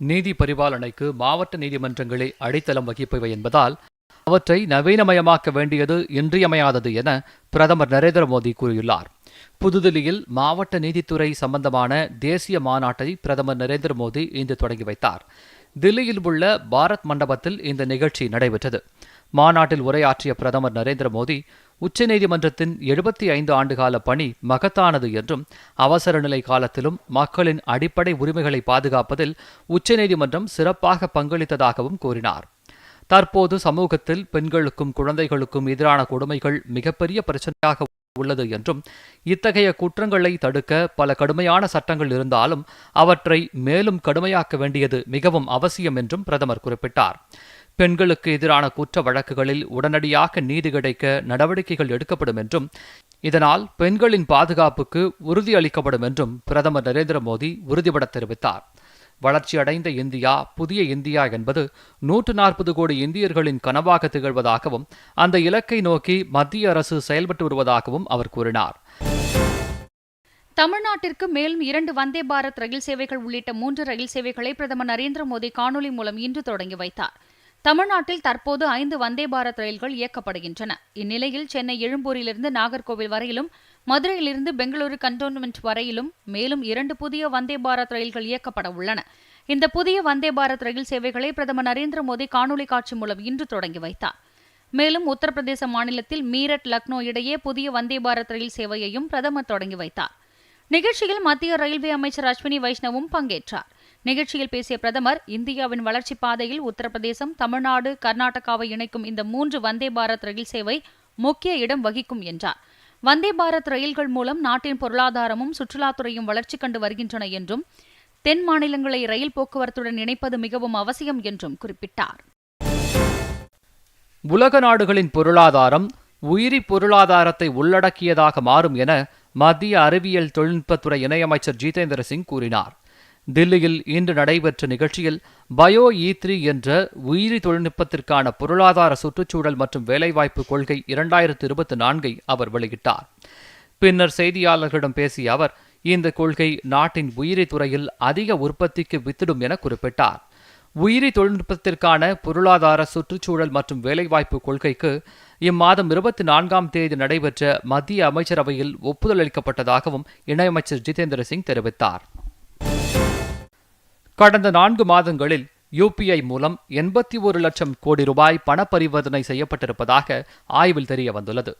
நீதி பரிபாலனைக்கு மாவட்ட நீதிமன்றங்களே அடித்தளம் வகிப்பவை என்பதால் அவற்றை நவீனமயமாக்க வேண்டியது இன்றியமையாதது என பிரதமர் நரேந்திர மோடி கூறியுள்ளார். புதுதில்லியில் மாவட்ட நீதித்துறை சம்பந்தமான தேசிய மாநாட்டை பிரதமர் நரேந்திர மோடி இன்று தொடங்கி வைத்தார். தில்லியில் உள்ள பாரத் மண்டபத்தில் இந்த நிகழ்ச்சி நடைபெற்றது. மாநாட்டில் உரையாற்றிய பிரதமர் நரேந்திர மோடி உச்சநீதிமன்றத்தின் எழுபத்தி ஐந்து ஆண்டுகால பணி மகத்தானது என்றும் அவசர நிலை காலத்திலும் மக்களின் அடிப்படை உரிமைகளை பாதுகாப்பதில் உச்சநீதிமன்றம் சிறப்பாக பங்களித்ததாகவும் கூறினார். தற்போது சமூகத்தில் பெண்களுக்கும் குழந்தைகளுக்கும் எதிரான கொடுமைகள் மிகப்பெரிய பிரச்சனையாக உள்ளது என்றும் இத்தகைய குற்றங்களை தடுக்க பல கடுமையான சட்டங்கள் இருந்தாலும் அவற்றை மேலும் கடுமையாக்க வேண்டியது மிகவும் அவசியம் என்றும் பிரதமர் குறிப்பிட்டார். பெண்களுக்கு எதிரான குற்ற வழக்குகளில் உடனடியாக நீதி கிடைக்க நடவடிக்கைகள் எடுக்கப்படும் என்றும் இதனால் பெண்களின் பாதுகாப்புக்கு உறுதி அளிக்கப்படும் என்றும் பிரதமர் நரேந்திர மோடி உறுதிபட தெரிவித்தார். வளர்ச்சியடைந்த இந்தியா புதிய இந்தியா என்பது நூற்று நாற்பது கோடி இந்தியர்களின் கனவாக திகழ்வதாகவும் அந்த இலக்கை நோக்கி மத்திய அரசு செயல்பட்டு வருவதாகவும் அவர் கூறினார். தமிழ்நாட்டிற்கு மேலும் இரண்டு வந்தே பாரத் ரயில் சேவைகள் உள்ளிட்ட மூன்று ரயில் சேவைகளை பிரதமர் நரேந்திர மோடி காணொலி மூலம் இன்று தொடங்கி வைத்தார். தமிழ்நாட்டில் தற்போது ஐந்து வந்தே பாரத் ரயில்கள் இயக்கப்படுகின்றன. இந்நிலையில் சென்னை எழும்பூரிலிருந்து நாகர்கோவில் வரையிலும் மதுரையிலிருந்து பெங்களூரு கண்டோன்மெண்ட் வரையிலும் மேலும் இரண்டு புதிய வந்தே பாரத் ரயில்கள் இயக்கப்பட உள்ளன. இந்த புதிய வந்தே பாரத் ரயில் சேவைகளை பிரதமர் நரேந்திர மோடி காணொலி காட்சி மூலம் இன்று தொடங்கி வைத்தார். மேலும் உத்தரப்பிரதேச மாநிலத்தில் மீரட் லக்னோ இடையே புதிய வந்தே பாரத் ரயில் சேவையையும் பிரதமர் தொடங்கி வைத்தார். நிகழ்ச்சியில் மத்திய ரயில்வே அமைச்சர் அஸ்வினி வைஷ்ணவும் பங்கேற்றார். நிகழ்ச்சியில் பேசிய பிரதமர் இந்தியாவின் வளர்ச்சிப் பாதையில் உத்தரப்பிரதேசம் தமிழ்நாடு கர்நாடகாவை இணைக்கும் இந்த மூன்று வந்தே பாரத் ரயில் சேவை முக்கிய இடம் வகிக்கும் என்றார். வந்தே பாரத் ரயில்கள் மூலம் நாட்டின் பொருளாதாரமும் சுற்றுலாத்துறையும் வளர்ச்சி கண்டு வருகின்றன என்றும் தென் மாநிலங்களை ரயில் போக்குவரத்துடன் இணைப்பது மிகவும் அவசியம் என்றும் குறிப்பிட்டார். உலக நாடுகளின் பொருளாதாரம் உயிரி பொருளாதாரத்தை உள்ளடக்கியதாக மாறும் என மத்திய அறிவியல் தொழில்நுட்பத்துறை இணையமைச்சர் ஜிதேந்திர சிங் கூறினார். தில்லியில் இன்று நடைபெற்ற நிகழ்ச்சியில் பயோ ஈத்ரி என்ற உயிரி தொழில்நுட்பத்திற்கான பொருளாதார சுற்றுச்சூழல் மற்றும் வேலைவாய்ப்பு கொள்கை இரண்டாயிரத்து இருபத்தி நான்கை அவர் வெளியிட்டார். பின்னர் செய்தியாளர்களிடம் பேசிய அவர் இந்த கொள்கை நாட்டின் உயிரி துறையில் அதிக உற்பத்திக்கு வித்திடும் என குறிப்பிட்டார். உயிரி தொழில்நுட்பத்திற்கான பொருளாதார சுற்றுச்சூழல் மற்றும் வேலைவாய்ப்பு கொள்கைக்கு இம்மாதம் இருபத்தி நான்காம் தேதி நடைபெற்ற மத்திய அமைச்சரவையில் ஒப்புதல் அளிக்கப்பட்டதாகவும் இணையமைச்சர் ஜிதேந்திர சிங் தெரிவித்தார். கடந்த நான்கு மாதங்களில் யுபிஐ மூலம் எண்பத்தி ஒரு லட்சம் கோடி ரூபாய் பண பரிவர்த்தனை செய்யப்பட்டிருப்பதாக ஆய்வில் தெரிய வந்துள்ளது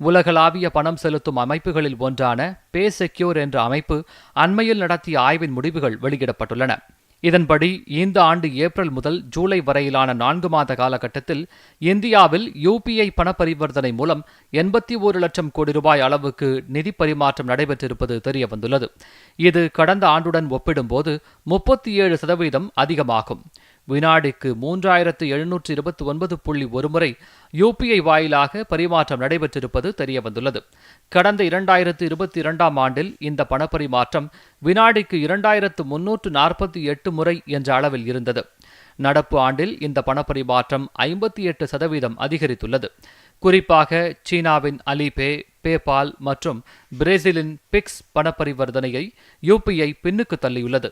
உலகளாவிய பணம் செலுத்தும் அமைப்புகளில் ஒன்றான பே செக்யூர் என்ற அமைப்பு அண்மையில் நடத்திய ஆய்வின் முடிவுகள் வெளியிடப்பட்டுள்ளன. இதன்படி இந்த ஆண்டு ஏப்ரல் முதல் ஜூலை வரையிலான நான்கு மாத காலகட்டத்தில் இந்தியாவில் யுபிஐ பண பரிவர்த்தனை மூலம் எண்பத்தி ஒரு லட்சம் கோடி ரூபாய் அளவுக்கு நிதி பரிமாற்றம் நடைபெற்றிருப்பது தெரியவந்துள்ளது. இது கடந்த ஆண்டுடன் ஒப்பிடும்போது முப்பத்தி ஏழு சதவீதம் அதிகமாகும். வினாடிக்கு மூன்றாயிரத்து எழுநூற்று இருபத்தி ஒன்பது புள்ளி ஒருமுறை யுபிஐ வாயிலாக பரிமாற்றம் நடைபெற்றிருப்பது தெரியவந்துள்ளது. கடந்த இரண்டாயிரத்து இருபத்தி இரண்டாம் ஆண்டில் இந்த பணப்பரிமாற்றம் வினாடிக்கு இரண்டாயிரத்து முன்னூற்று நாற்பத்தி எட்டு முறை என்ற அளவில் இருந்தது. நடப்பு ஆண்டில் இந்த பணப்பரிமாற்றம் ஐம்பத்தி எட்டு சதவீதம் அதிகரித்துள்ளது. குறிப்பாக சீனாவின் அலிபே பேபால் மற்றும் பிரேசிலின் பிக்ஸ் பணப்பரிவர்த்தனையை யுபிஐ பின்னுக்கு தள்ளியுள்ளது.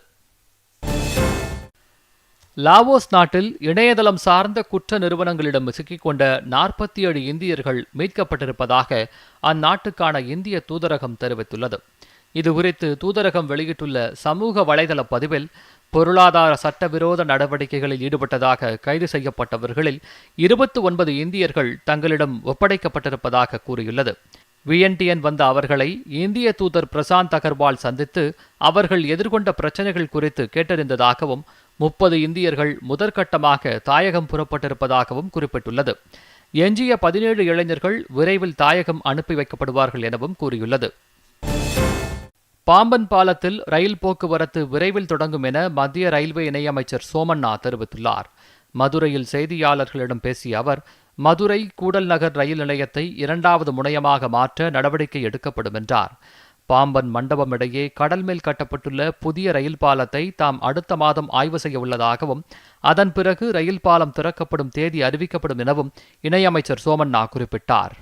லாவோஸ் நாட்டில் இணையதளம் சார்ந்த குற்ற நிறுவனங்களிடம் சிக்கிக்கொண்ட நாற்பத்தி ஏழு இந்தியர்கள் மீட்கப்பட்டிருப்பதாக அந்நாட்டுக்கான இந்திய தூதரகம் தெரிவித்துள்ளது. இதுகுறித்து தூதரகம் வெளியிட்டுள்ள சமூக வலைதள பதிவில் பொருளாதார சட்டவிரோத நடவடிக்கைகளில் ஈடுபட்டதாக கைது செய்யப்பட்டவர்களில் இருபத்தி ஒன்பது இந்தியர்கள் தங்களிடம் ஒப்படைக்கப்பட்டிருப்பதாக கூறியுள்ளது. விஎன்டிஎன் வந்த அவர்களை இந்திய தூதர் பிரசாந்த் அகர்வால் சந்தித்து அவர்கள் எதிர்கொண்ட பிரச்சனைகள் குறித்து கேட்டறிந்ததாகவும் முப்பது இந்தியர்கள் முதற்கட்டமாக தாயகம் புறப்பட்டிருப்பதாகவும் குறிப்பிட்டுள்ளது. எஞ்சிய பதினேழு இளைஞர்கள் விரைவில் தாயகம் அனுப்பி வைக்கப்படுவார்கள் எனவும் கூறியுள்ளது. பாம்பன் பாலத்தில் ரயில் போக்குவரத்து விரைவில் தொடங்கும் என மத்திய ரயில்வே இணையமைச்சர் சோமண்ணா தெரிவித்துள்ளார். மதுரையில் செய்தியாளர்களிடம் பேசிய அவர் மதுரை கூடல் நகர் ரயில் நிலையத்தை இரண்டாவது முனையமாக மாற்ற நடவடிக்கை எடுக்கப்படும் என்றார். பாம்பன் மண்டபம் இடையே கடல் மேல் கட்டப்பட்டுள்ள புதிய ரயில் பாலத்தை தாம் அடுத்த மாதம் ஆய்வு செய்ய உள்ளதாகவும் அதன் பிறகு ரயில் பாலம் திறக்கப்படும் தேதி அறிவிக்கப்படும் எனவும் இணையமைச்சர் சோமண்ணா குறிப்பிட்டார்.